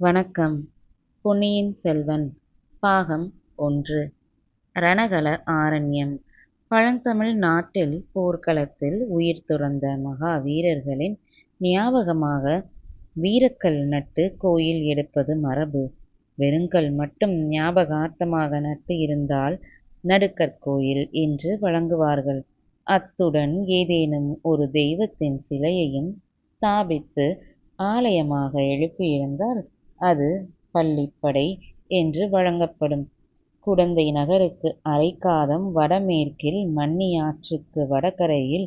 வணக்கம் பொன்னியின் செல்வன் பாகம் ஒன்று ரணகல ஆரண்யம் பழந்தமிழ் நாட்டில் போர்க்களத்தில் உயிர் துறந்த மகா வீரர்களின் ஞாபகமாக வீரக்கல் நட்டு கோயில் எடுப்பது மரபு. வெறுங்கல் மட்டும் ஞாபகார்த்தமாக நட்டு இருந்தால் நடுக்கற்கோயில் என்று வழங்குவார்கள். அத்துடன் ஏதேனும் ஒரு தெய்வத்தின் சிலையையும் ஸ்தாபித்து ஆலயமாக எழுப்பியிருந்தால் அது பள்ளிப்படை என்று வழங்கப்படும். குடந்தை நகருக்கு அரைக்காதம் வடமேற்கில் மன்னியாற்றுக்கு வடகரையில்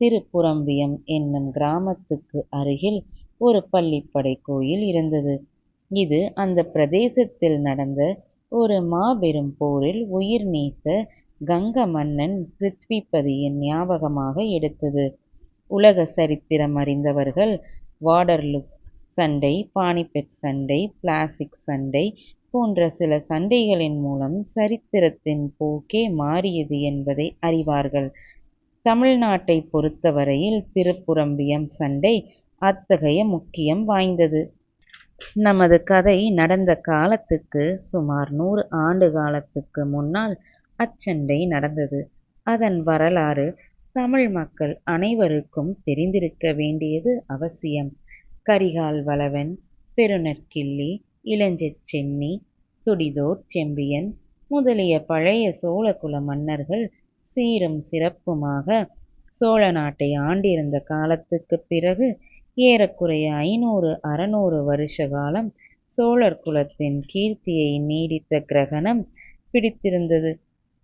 திருப்புரம்பியம் என்னும் கிராமத்துக்கு அருகில் ஒரு பள்ளிப்படை கோயில் இருந்தது. இது அந்தப் பிரதேசத்தில் நடந்த ஒரு மாபெரும் போரில் உயிர் நீத்த கங்க மன்னன் பிருத்விபதியின் ஞாபகமாக எடுத்தது. உலக சரித்திரம் அறிந்தவர்கள் வாடர்லூ சண்டை பானிபட் சண்டை பிளாஸ்டிக் சண்டை போன்ற சில சண்டைகளின் மூலம் சரித்திரத்தின் போக்கே மாறியது என்பதை அறிவார்கள். தமிழ்நாட்டை பொறுத்தவரையில் திருப்புறம்பியம் திருப்புரம்பியம் சண்டை அத்தகைய முக்கியம் வாய்ந்தது. நமது கதை நடந்த காலத்துக்கு சுமார் நூறு ஆண்டு காலத்துக்கு முன்னால் அச்சண்டை நடந்தது. அதன் வரலாறு தமிழ் மக்கள் அனைவருக்கும் தெரிந்திருக்க வேண்டியது அவசியம். கரிகால் வளவன் பெருநற்கிள்ளி இளஞ்செச் சென்னி துடிதோர் செம்பியன் முதலிய பழைய சோழகுல மன்னர்கள் சீரும் சிறப்புமாக சோழ நாட்டை ஆண்டிருந்த காலத்துக்குப் பிறகு ஏறக்குறைய ஐநூறு அறநூறு வருஷ காலம் சோழர் குலத்தின் கீர்த்தியை நீடித்த கிரகணம் பிடித்திருந்தது.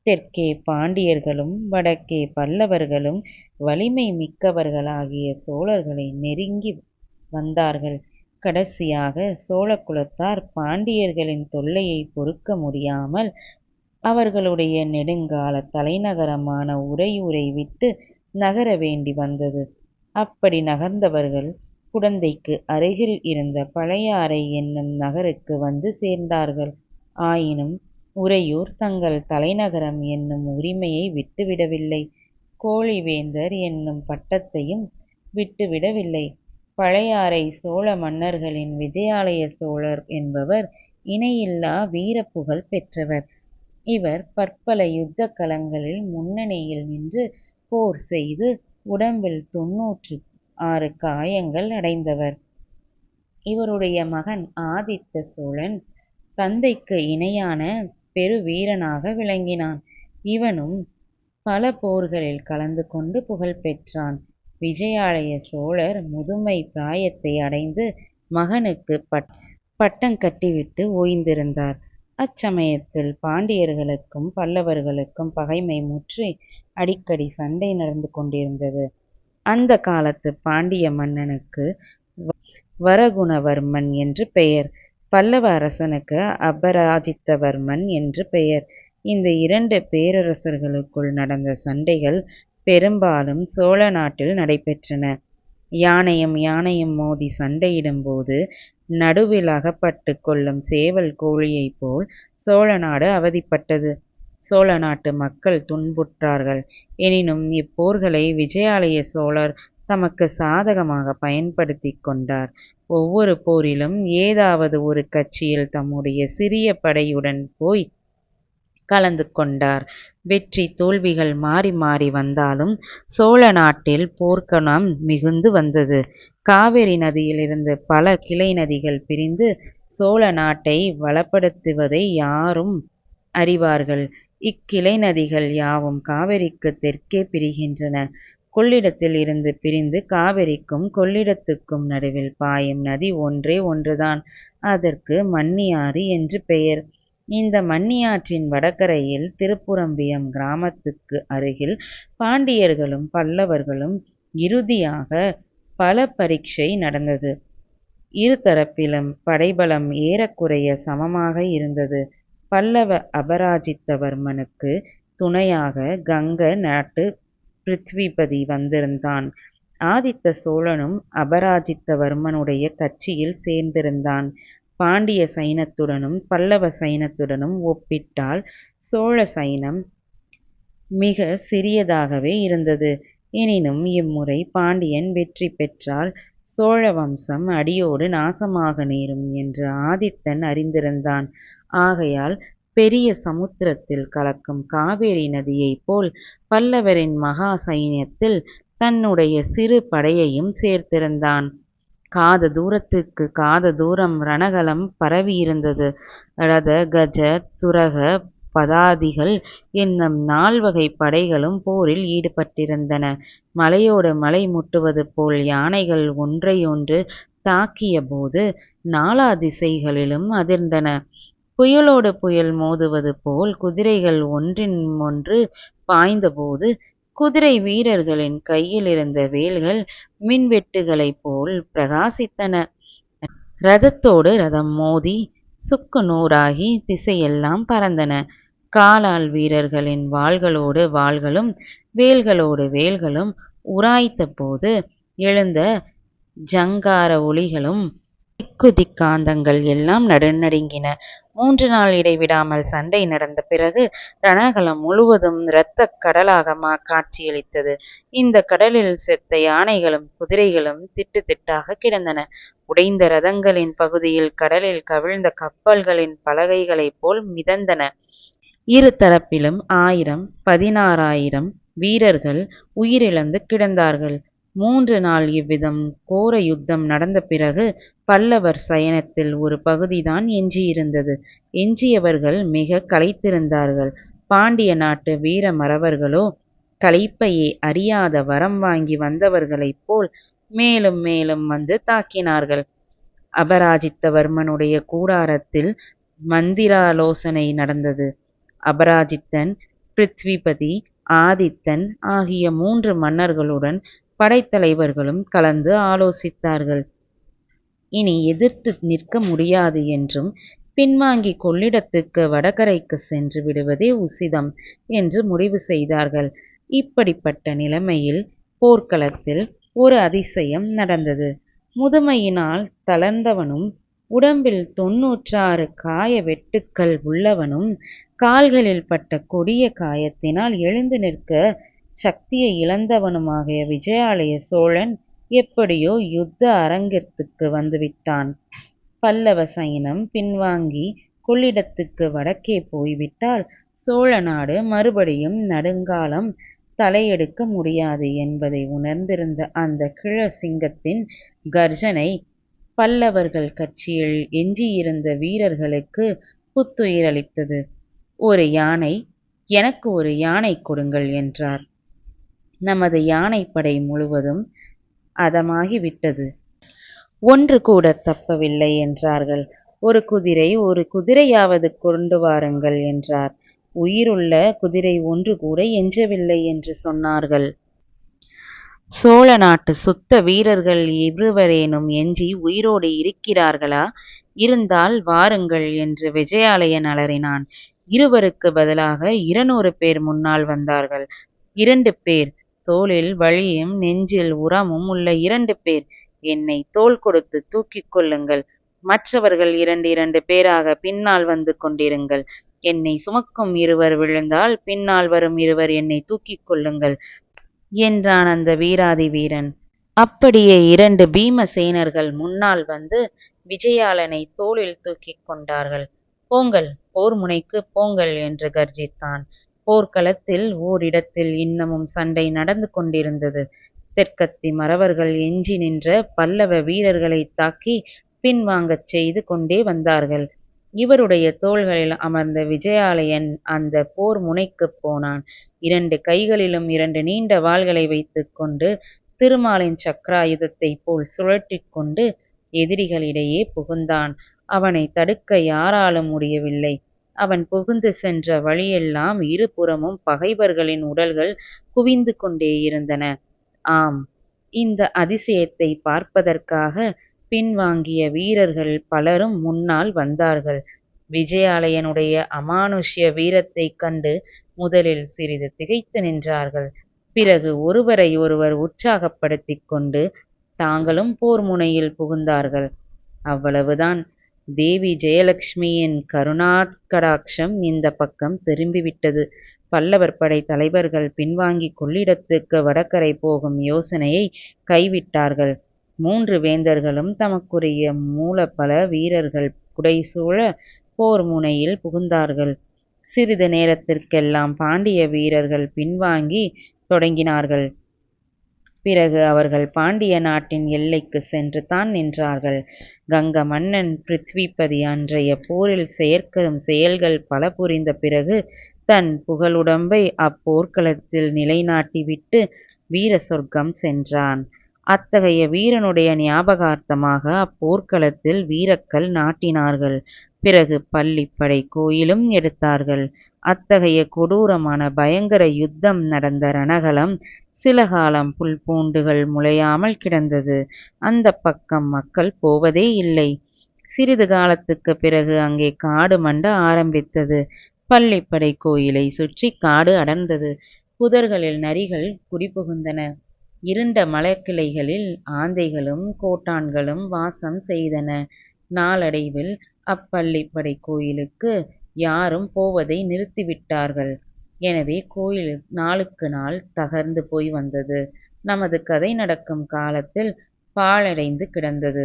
தெற்கே பாண்டியர்களும் வடக்கே பல்லவர்களும் வலிமை மிக்கவர்களாகிய சோழர்களை நெருங்கி வந்தார்கள். கடைசியாக சோழகுலத்தார் பாண்டியர்களின் தொல்லையைப் பொறுக்க முடியாமல் அவர்களுடைய நெடுங்காலத் தலைநகரமான உறையூரை விட்டு நகர வேண்டி வந்தது. அப்படி நகர்ந்தவர்கள் குடந்தைக்கு அருகில் இருந்த பழையாறை என்னும் நகருக்கு வந்து சேர்ந்தார்கள். ஆயினும் உறையூர் தங்கள் தலைநகரம் என்னும் உரிமையை விட்டுவிடவில்லை. கோழிவேந்தர் என்னும் பட்டத்தையும் விட்டுவிடவில்லை. பழையாறை சோழ மன்னர்களின் விஜயாலய சோழர் என்பவர் இணையில்லா வீரப் புகழ் பெற்றவர். இவர் பற்பல யுத்தக் களங்களில் முன்னணியில் நின்று போர் செய்து உடம்பில் தொன்னூற்று ஆறு காயங்கள் அடைந்தவர். இவருடைய மகன் ஆதித்த சோழன் தந்தைக்கு இணையான பெருவீரனாக விளங்கினான். இவனும் பல போர்களில் கலந்து கொண்டு புகழ் பெற்றான். விஜயாலய சோழர் முதுமை பிராயத்தை அடைந்து மகனுக்குப் பட்டங் கட்டிவிட்டு ஓய்ந்திருந்தார். அச்சமயத்தில் பாண்டியர்களுக்கும் பல்லவர்களுக்கும் பகைமை முற்றி அடிக்கடி சண்டை நடந்து கொண்டிருந்தது. அந்தக் காலத்துப் பாண்டிய மன்னனுக்கு வரகுணவர்மன் என்று பெயர். பல்லவ அரசனுக்கு அபராஜித்தவர்மன் என்று பெயர். இந்த இரண்டு பேரரசர்களுக்குள் நடந்த சண்டைகள் பெரும்பாலும் சோழ நாட்டில் நடைபெற்றன. யானையும் யானையும் மோதிச் சண்டையிடும்போது நடுவில் அகப்பட்டுக் கொள்ளும் சேவல் கோழியைப் போல் சோழ நாடு அவதிப்பட்டது. சோழ நாட்டு மக்கள் துன்புற்றார்கள். எனினும் இப்போர்களை விஜயாலய சோழர் தமக்குச் சாதகமாகப் பயன்படுத்திக் கொண்டார். ஒவ்வொரு போரிலும் ஏதாவது ஒரு கட்சியில் தம்முடைய சிறிய படையுடன் போய் கலந்து கொண்டார். வெற்றி தோல்விகள் மாறி மாறி வந்தாலும் சோழ நாட்டில் போர்க்குணம் மிகுந்து வந்தது. காவிரி நதியிலிருந்து பல கிளை நதிகள் பிரிந்து சோழ நாட்டை வளப்படுத்துவதை யாரும் அறிவார்கள். இக்கிளை நதிகள் யாவும் காவிரிக்கு தெற்கே பிரிகின்றன. கொள்ளிடத்தில் இருந்து பிரிந்து காவிரிக்கும் கொள்ளிடத்துக்கும் நடுவில் பாயும் நதி ஒன்றே ஒன்றுதான். அதற்கு மண்ணியாறு என்று பெயர். இந்த மண்ணியாற்றின் வடகரையில் திருப்புரம்பியம் கிராமத்துக்கு அருகில் பாண்டியர்களும் பல்லவர்களும் இறுதியாக பல பரீட்சை நடந்தது. இருதரப்பிலும் படைபலம் ஏறக்குறைய சமமாக இருந்தது. பல்லவ அபராஜித்தவர்மனுக்குத் துணையாக கங்க நாட்டு பிருத்விபதி வந்திருந்தான். ஆதித்த சோழனும் அபராஜித்தவர்மனுடைய கட்சியில் சேர்ந்திருந்தான். பாண்டிய சைனத்துடனும் பல்லவ சைனத்துடனும் ஒப்பிட்டால் சோழ சைனம் மிகச் சிறியதாகவே இருந்தது. எனினும் இம்முறை பாண்டியன் வெற்றி பெற்றால் சோழ வம்சம் அடியோடு நாசமாக நேரும் என்று ஆதித்தன் அறிந்திருந்தான். ஆகையால் பெரிய சமுத்திரத்தில் கலக்கும் காவேரி நதியைப் போல் பல்லவரின் மகா சைன்யத்தில் தன்னுடைய சிறு படையையும் சேர்த்திருந்தான். காத தூரத்துக்கு காத தூரம் ரணகலம் பரவியிருந்தது. ரத, கஜ, துரக, பதாதிகள் என்னும் நால்வகைப் படைகளும் போரில் ஈடுபட்டிருந்தன. மலையோடு மலை முட்டுவது போல் யானைகள் ஒன்றையொன்று தாக்கியபோது நாலா திசைகளிலும் அதிர்ந்தன. புயலோடு புயல் மோதுவது போல் குதிரைகள் ஒன்றின்மொன்று பாய்ந்தபோது குதிரை வீரர்களின் கையிலிருந்த வேல்கள் மின்வெட்டுகளைப் போல் பிரகாசித்தன. ரதத்தோடு ரதம் மோதி சுக்கு நூறாகி திசையெல்லாம் பறந்தன. காலாள் வீரர்களின் வாள்களோடு வாள்களும் வேல்களோடு வேல்களும் உராய்த்தபோது எழுந்த ஜங்கார ஒலிகளும் திக்கு திக்காந்தங்கள் எல்லாம் நடுநடுங்கின. மூன்று நாள் இடைவிடாமல் சண்டை நடந்த பிறகு ரணகலம் முழுவதும் இரத்த கடலாக காட்சியளித்தது. இந்த கடலில் செத்த யானைகளும் குதிரைகளும் திட்டு திட்டாக கிடந்தன. உடைந்த ரதங்களின் பகுதியில் கடலில் கவிழ்ந்த கப்பல்களின் பலகைகளைப் போல் மிதந்தன. இரு தரப்பிலும் ஆயிரம் பதினாறாயிரம் வீரர்கள் உயிரிழந்து கிடந்தார்கள். மூன்று நாள் இவ்விதம் கோர யுத்தம் நடந்த பிறகு பல்லவர் சயனத்தில் ஒரு பகுதிதான் எஞ்சியிருந்தது. எஞ்சியவர்கள் மிகக் களைத்திருந்தார்கள். பாண்டிய நாட்டு வீர மறவர்களோ களைப்பையே அறியாத வரம் வாங்கி வந்தவர்களைப் போல் மேலும் மேலும் வந்து தாக்கினார்கள். அபராஜித்தவர்மனுடைய கூடாரத்தில் மந்திராலோசனை நடந்தது. அபராஜித்தன், பிருத்விபதி, ஆதித்தன் ஆகிய மூன்று மன்னர்களுடன் படைத்தலைவர்களும் கலந்து ஆலோசித்தார்கள். இனி எதிர்த்து நிற்க முடியாது என்றும் பின்வாங்கி கொள்ளிடத்துக்கு வடகரைக்கு சென்று விடுவதே உசிதம் என்று முடிவு செய்தார்கள். இப்படிப்பட்ட நிலைமையில் போர்க்களத்தில் ஒரு அதிசயம் நடந்தது. முதுமையினால் தளர்ந்தவனும் உடம்பில் தொன்னூற்றாறு காய வெட்டுக்கள் உள்ளவனும் கால்களில் பட்ட கொடிய காயத்தினால் எழுந்து நிற்க சக்தியை இழந்தவனுமாகிய விஜயாலய சோழன் எப்படியோ யுத்த அரங்கத்திற்கு வந்துவிட்டான். பல்லவ சைனம் பின்வாங்கி கொள்ளிடத்துக்கு வடக்கே போய்விட்டால் சோழ நாடு மறுபடியும் நெடுங்காலம் தலையெடுக்க முடியாது என்பதை உணர்ந்திருந்த அந்தக் கிழ சிங்கத்தின் கர்ஜனை பல்லவர்கள் கட்சியில் எஞ்சியிருந்த வீரர்களுக்குப் புத்துயிரளித்தது. ஒரு யானை எனக்கு ஒரு யானை கொடுங்கள் என்றார். நமது யானைப்படை முழுவதும் அதமாகிவிட்டது. ஒன்று கூடத் தப்பவில்லை என்றார்கள். ஒரு குதிரை ஒரு குதிரையாவது கொண்டு வாருங்கள் என்றார். உயிருள்ள குதிரை ஒன்று கூட எஞ்சவில்லை என்று சொன்னார்கள். சோழ நாட்டுச் சுத்த வீரர்கள் இருவரேனும் எஞ்சி உயிரோடு இருக்கிறார்களா? இருந்தால் வாருங்கள் என்று விஜயாலயன் அலறினான். இருவருக்குப் பதிலாக இருநூறு பேர் முன்னால் வந்தார்கள். இரண்டு பேர். தோளில் வலியும் நெஞ்சில் உரமும் உள்ள இரண்டு பேர். என்னை தோள் கொடுத்து தூக்கிக் கொள்ளுங்கள். மற்றவர்கள் இரண்டு இரண்டு பேராக பின்னால் வந்து கொண்டிருங்கள். என்னை சுமக்கும் இருவர் விழுந்தால் பின்னால் வரும் இருவர் என்னை தூக்கிக் கொள்ளுங்கள் என்றான் அந்த வீராதி வீரன். அப்படியே இரண்டு பீமசேனர்கள் முன்னால் வந்து விஜயாலனை தோளில் தூக்கிக் கொண்டார்கள். போங்கள் போர் முனைக்கு போங்கள் என்று கர்ஜித்தான். போர்க்களத்தில் ஓரிடத்தில் இன்னமும் சண்டை நடந்து கொண்டிருந்தது. தெற்கத்தி மறவர்கள் எஞ்சி நின்ற பல்லவ வீரர்களைத் தாக்கிப் பின்வாங்கச் செய்து கொண்டே வந்தார்கள். இவருடைய தோள்களில் அமர்ந்த விஜயாலயன் அந்தப் போர் முனைக்குப் போனான். இரண்டு கைகளிலும் இரண்டு நீண்ட வாள்களை வைத்துக் கொண்டு திருமாலின் சக்கராயுதத்தைப் போல் சுழற்றிக் கொண்டு எதிரிகளிடையே புகுந்தான். அவனைத் தடுக்க யாராலும் முடியவில்லை. அவன் புகுந்து சென்ற வழியெல்லாம் இருபுறமும் பகைவர்களின் உடல்கள் குவிந்து கொண்டேயிருந்தன. ஆம், இந்த அதிசயத்தைப் பார்ப்பதற்காக பின்வாங்கிய வீரர்கள் பலரும் முன்னால் வந்தார்கள். விஜயாலயனுடைய அமானுஷ்ய வீரத்தைக் கண்டு முதலில் சிறிது திகைத்து நின்றார்கள். பிறகு ஒருவரை ஒருவர் உற்சாகப்படுத்திக் கொண்டு தாங்களும் போர் முனையில் புகுந்தார்கள். அவ்வளவுதான். தேவி ஜெயலக்ஷ்மியின் கருணாகடாட்சம் இந்தப் பக்கம் திரும்பிவிட்டது. பல்லவர் படைத் தலைவர்கள் பின்வாங்கிக் கொள்ளிடத்துக்கு வடகரை போகும் யோசனையைக் கைவிட்டார்கள். மூன்று வேந்தர்களும் தமக்குரிய மூலபல வீரர்கள் புடைசூழ போர் முனையில் புகுந்தார்கள். சிறிது நேரத்திற்கெல்லாம் பாண்டிய வீரர்கள் பின்வாங்கி தொடங்கினார்கள். பிறகு அவர்கள் பாண்டிய நாட்டின் எல்லைக்குச் சென்று தான் நின்றார்கள். கங்க மன்னன் பிருத்விபதி அன்றைய போரில் செயற்கரும் செயல்கள் பல புரிந்த பிறகு தன் புகழுடம்பை அப்போர்க்களத்தில் நிலைநாட்டிவிட்டு வீர சொர்க்கம் சென்றான். அத்தகைய வீரனுடைய ஞாபகார்த்தமாக அப்போர்க்களத்தில் வீரக்கல் நாட்டினார்கள். பிறகு பள்ளிப்படை கோயிலும் எடுத்தார்கள். அத்தகைய கொடூரமான பயங்கர யுத்தம் நடந்த ரணகளம் சில காலம் புல் பூண்டுகள் முளையாமல் கிடந்தது. அந்த பக்கம் மக்கள் போவதே இல்லை. சிறிது காலத்துக்கு பிறகு அங்கே காடு மண்ட ஆரம்பித்தது. பள்ளிப்படை கோயிலை சுற்றி காடு அடர்ந்தது. புதர்களில் நரிகள் குடிபுகுந்தன. இருண்ட மலக்கிளைகளில் ஆந்தைகளும் கோட்டான்களும் வாசம் செய்தன. நாளடைவில் அப்பள்ளிப்படை கோயிலுக்கு யாரும் போவதை நிறுத்திவிட்டார்கள். எனவே கோயில் நாளுக்கு நாள் தகர்ந்து போய் வந்தது. நமது கதை நடக்கும் காலத்தில் பாழடைந்து கிடந்தது.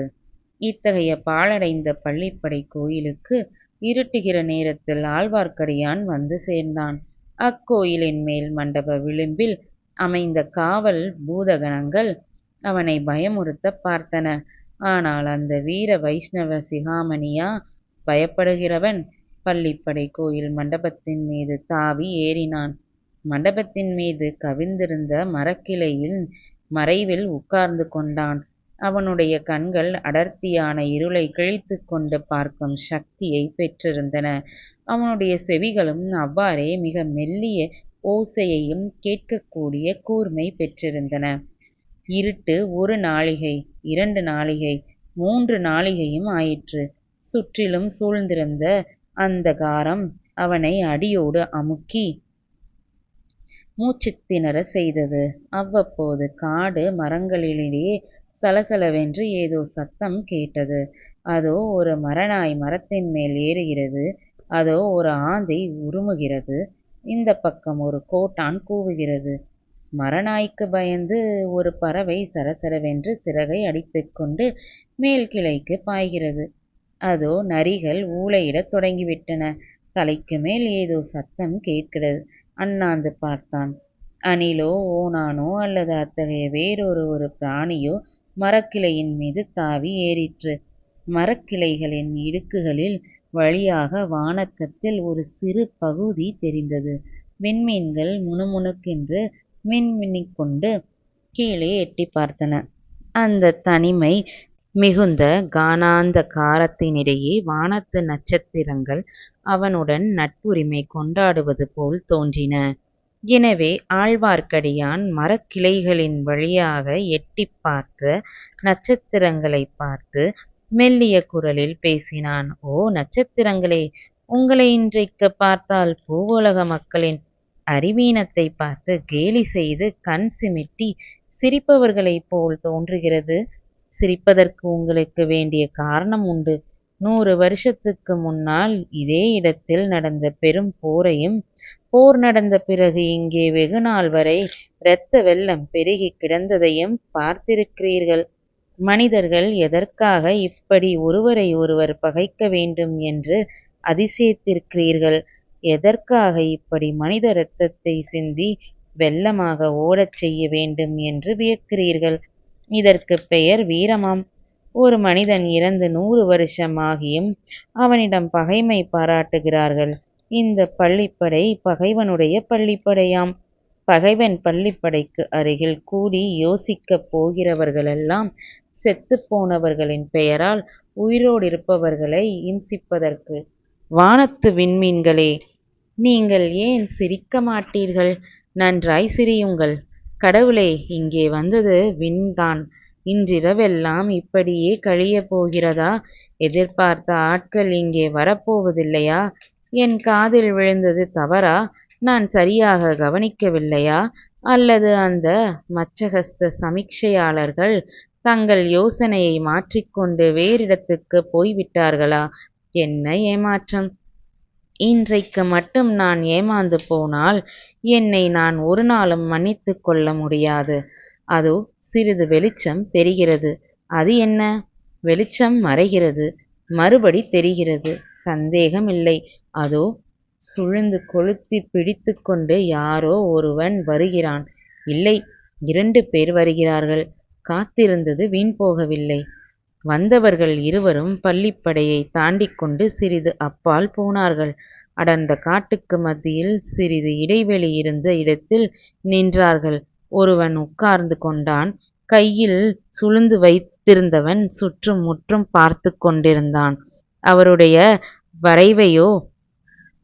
இத்தகைய பாழடைந்த பள்ளிப்படைக் கோயிலுக்கு இருட்டுகிற நேரத்தில் ஆழ்வார்க்கடியான் வந்து சேர்ந்தான். அக்கோயிலின் மேல் மண்டப விளிம்பில் அமைந்த காவல் பூதகணங்கள் அவனைப் பயமுறுத்தப் பார்த்தன. ஆனால் அந்த வீர வைஷ்ணவ சிகாமணியா பயப்படுகிறவன்? பள்ளிப்படை கோயில் மண்டபத்தின் மீது தாவி ஏறினான். மண்டபத்தின் மீது கவிந்திருந்த மரக்கிளையின் மறைவில் உட்கார்ந்து கொண்டான். அவனுடைய கண்கள் அடர்த்தியான இருளைக் கிழித்துக்கொண்டு பார்க்கும் சக்தியைப் பெற்றிருந்தன. அவனுடைய செவிகளும் அவ்வாறே மிக மெல்லிய ஓசையையும் கேட்கக்கூடிய கூர்மை பெற்றிருந்தன. இருட்டு ஒரு நாழிகை, இரண்டு நாழிகை, மூன்று நாழிகையும் ஆயிற்று. சுற்றிலும் சூழ்ந்திருந்த அந்தகாரம் அவனை அடியோடு அமுக்கி மூச்சு திணறச் செய்தது. அவ்வப்போது காடு மரங்களினிடையே சலசலவென்று ஏதோ சத்தம் கேட்டது. அதோ ஒரு மரநாய் மரத்தின் மேல் ஏறுகிறது. அதோ ஒரு ஆந்தை உறுமுகிறது. இந்தப் பக்கம் ஒரு கோட்டான் கூவுகிறது. மரநாய்க்குப் பயந்து ஒரு பறவை சரசரவென்று சிறகை அடித்துக்கொண்டு மேல் கிளைக்குப் பாய்கிறது. அதோ நரிகள் ஊளையிடத் தொடங்கிவிட்டன. தலைக்கு மேல் ஏதோ சத்தம் கேட்கிறது. அண்ணாந்து பார்த்தான். அணிலோ ஓணானோ அல்லது அத்தகைய வேறொரு ஒரு பிராணியோ மரக்கிளையின் மீது தாவி ஏறிற்று. மரக்கிளைகளின் இடுக்குகளின் வழியாக வானகத்தில் ஒரு சிறு பகுதி தெரிந்தது. விண்மீன்கள் முணுமுணுக்கென்று மின்மினிக்கொண்டு கீழே எட்டிப் பார்த்தன. அந்தத் தனிமை மிகுந்த கானாந்தகாரத்தினிடையே வானத்து நட்சத்திரங்கள் அவனுடன் நட்புரிமை கொண்டாடுவது போல் தோன்றின. எனவே ஆழ்வார்க்கடியான் மரக்கிளைகளின் வழியாக எட்டிப் பார்த்த நட்சத்திரங்களைப் பார்த்து மெல்லிய குரலில் பேசினான். ஓ நட்சத்திரங்களே. உங்களை இன்றைக்குப் பார்த்தால் பூவுலக மக்களின் அறிவீனத்தைப் பார்த்து கேலி செய்து கண் சிமிட்டிச் சிரிப்பவர்களைப் போல் தோன்றுகிறது. சிரிப்பதற்கு உங்களுக்கு வேண்டிய காரணம் உண்டு. நூறு வருஷத்துக்கு முன்னால் இதே இடத்தில் நடந்த பெரும் போரையும் போர் நடந்த பிறகு இங்கே வெகுநாள் வரை இரத்த வெள்ளம் பெருகி கிடந்ததையும் பார்த்திருக்கிறீர்கள். மனிதர்கள் எதற்காக இப்படி ஒருவரை ஒருவர் பகைக்க வேண்டும் என்று அதிசயித்திருக்கிறீர்கள். எதற்காக இப்படி மனித இரத்தத்தை சிந்தி வெள்ளமாக ஓடச் செய்ய வேண்டும் என்று வியக்கிறீர்கள். இதற்கு பெயர் வீரமாம். ஒரு மனிதன் இறந்து நூறு வருஷம் ஆகியும் அவனிடம் பகைமை பாராட்டுகிறார்கள். இந்த பள்ளிப்படை பகைவனுடைய பள்ளிப்படையாம். பகைவன் பள்ளிப்படைக்கு அருகில் கூடி யோசிக்கப் போகிறவர்களெல்லாம் செத்துப் போனவர்களின் பெயரால் உயிரோடிருப்பவர்களை இம்சிப்பதற்கு. வானத்து விண்மீன்களே. நீங்கள் ஏன் சிரிக்க மாட்டீர்கள்? நன்றாய் சிரியுங்கள். கடவுளே. இங்கே வந்தது விண்தான். இன்றிரவெல்லாம் இப்படியே கழியப் போகிறதா? எதிர்பார்த்த ஆட்கள் இங்கே வரப்போவதில்லையா? என் காதில் விழுந்தது தவறா? நான் சரியாக கவனிக்கவில்லையா? அல்லது அந்த மச்சகஸ்த சமீக்ஷையாளர்கள் தங்கள் யோசனையை மாற்றிக்கொண்டு வேறிடத்துக்குப் போய்விட்டார்களா? என்ன ஏமாற்றம். இன்றைக்கு மட்டும் நான் ஏமாந்து போனால் என்னை நான் ஒருநாளும் மன்னித்து கொள்ள முடியாது. அதோ சிறிது வெளிச்சம் தெரிகிறது. அது என்ன? வெளிச்சம் மறைகிறது. மறுபடி தெரிகிறது. சந்தேகமில்லை. அதோ சுழ்ந்து கொளுத்தி பிடித்து கொண்டு யாரோ ஒருவன் வருகிறான். இல்லை இரண்டு பேர் வருகிறார்கள். காத்திருந்தது வீண் போகவில்லை. வந்தவர்கள் இருவரும் பள்ளிப்படையை தாண்டிக்கொண்டு சிறிது அப்பால் போனார்கள். அடர்ந்த காட்டுக்கு மத்தியில் சிறிது இடைவெளி இருந்த இடத்தில் நின்றார்கள். ஒருவன் உட்கார்ந்து கொண்டான். கையில் சுளுந்து வைத்திருந்தவன் சுற்றும் முற்றும் பார்த்து கொண்டிருந்தான். அவருடைய வரைவையோ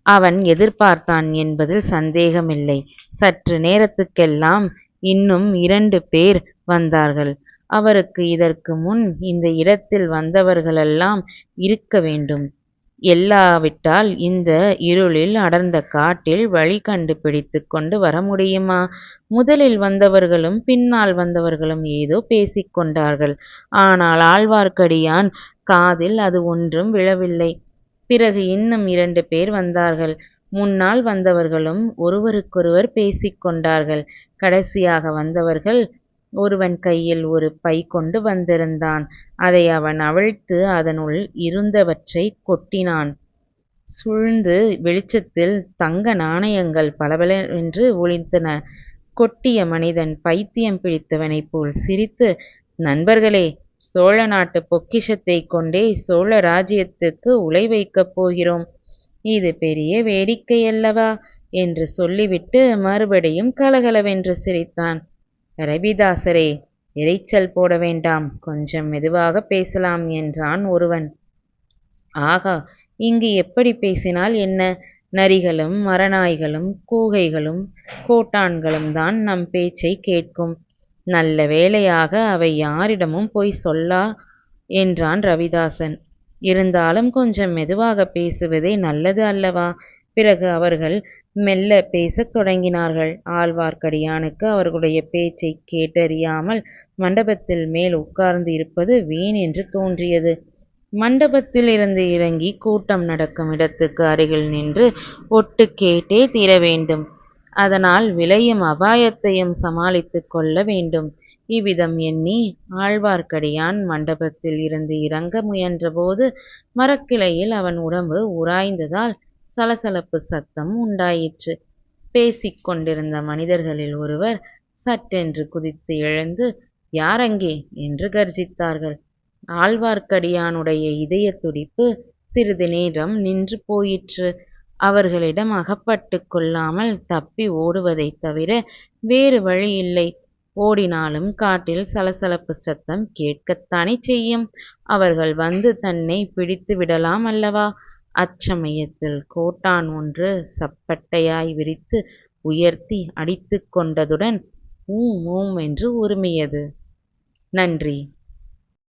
அவன் எதிர்பார்த்தான் என்பதில் சந்தேகமில்லை. சற்று நேரத்துக்கெல்லாம் இன்னும் இரண்டு பேர் வந்தார்கள். அவருக்கு இதற்கு முன் இந்த இடத்தில் வந்தவர்களெல்லாம் இருக்க வேண்டும். எல்லாவிட்டால் இந்த இருளில் அடர்ந்த காட்டில் வழி கண்டுபிடித்து கொண்டு வர முடியுமா? முதலில் வந்தவர்களும் பின்னால் வந்தவர்களும் ஏதோ பேசிக் கொண்டார்கள். ஆனால் ஆழ்வார்க்கடியான் காதில் அது ஒன்றும் விழவில்லை. பிறகு இன்னும் இரண்டு பேர் வந்தார்கள். முன்னால் வந்தவர்களும் ஒருவருக்கொருவர் பேசிக் கொண்டார்கள். கடைசியாக வந்தவர்கள் ஒருவன் கையில் ஒரு பை கொண்டு வந்திருந்தான். அதை அவன் அவிழ்த்து அதனுள் இருந்தவற்றை கொட்டினான். சூழ்ந்து வெளிச்சத்தில் தங்க நாணயங்கள் பளபளவென்று ஒளித்தன கொட்டிய மனிதன் பைத்தியம் பிடித்தவனைப் போல் சிரித்து நண்பர்களே சோழ நாட்டு பொக்கிஷத்தை கொண்டே சோழ ராஜ்யத்துக்கு உலை வைக்கப் போகிறோம். இது பெரிய வேடிக்கையல்லவா? என்று சொல்லிவிட்டு மறுபடியும் கலகலவென்று சிரித்தான். ரவிதாசரே இரைச்சல் போட வேண்டாம் கொஞ்சம் மெதுவாக பேசலாம் என்றான் ஒருவன். ஆகா இங்கு எப்படி பேசினால் என்ன? நரிகளும் மரநாய்களும் கூகைகளும் கோட்டான்களும் தான் நம் பேச்சை கேட்கும். நல்ல வேளையாக அவை யாரிடமும் போய் சொல்லா என்றான் ரவிதாசன். இருந்தாலும் கொஞ்சம் மெதுவாக பேசுவதே நல்லது அல்லவா? பிறகு அவர்கள் மெல்ல பேசத் தொடங்கினார்கள். ஆழ்வார்க்கடியானுக்கு அவர்களுடைய பேச்சை கேட்டறியாமல் மண்டபத்தில் மேல் உட்கார்ந்து இருப்பது வீண் என்று தோன்றியது. மண்டபத்தில் இருந்து இறங்கி கூட்டம் நடக்கும் இடத்துக்கு அருகில் நின்று ஒட்டு கேட்டே தீர வேண்டும். அதனால் விளையும் அபாயத்தையும் சமாளித்துக் கொள்ள வேண்டும். இவ்விதம் எண்ணி ஆழ்வார்க்கடியான் மண்டபத்தில் இருந்து இறங்க முயன்றபோது மரக்கிளையில் அவன் உடம்பு உராய்ந்ததால் சலசலப்பு சத்தம் உண்டாயிற்று. பேசிக் கொண்டிருந்த மனிதர்களில் ஒருவர் சட்டென்று குதித்து எழுந்து யாரங்கே என்று கர்ஜித்தார்கள். ஆழ்வார்க்கடியானுடைய இதய துடிப்பு சிறிது நேரம் நின்று போயிற்று. அவர்களிடம் அகப்பட்டு கொள்ளாமல் தப்பி ஓடுவதைத் தவிர வேறு வழி இல்லை. ஓடினாலும் காட்டில் சலசலப்பு சத்தம் கேட்கத்தானே செய்யும். அவர்கள் வந்து தன்னை பிடித்து விடலாம் அல்லவா? அச்சமயத்தில் கோட்டான் ஒன்று சப்பட்டையாய் விரித்து உயர்த்தி அடித்து கொண்டதுடன் ஊம் ஊம் என்று உருமியது. நன்றி.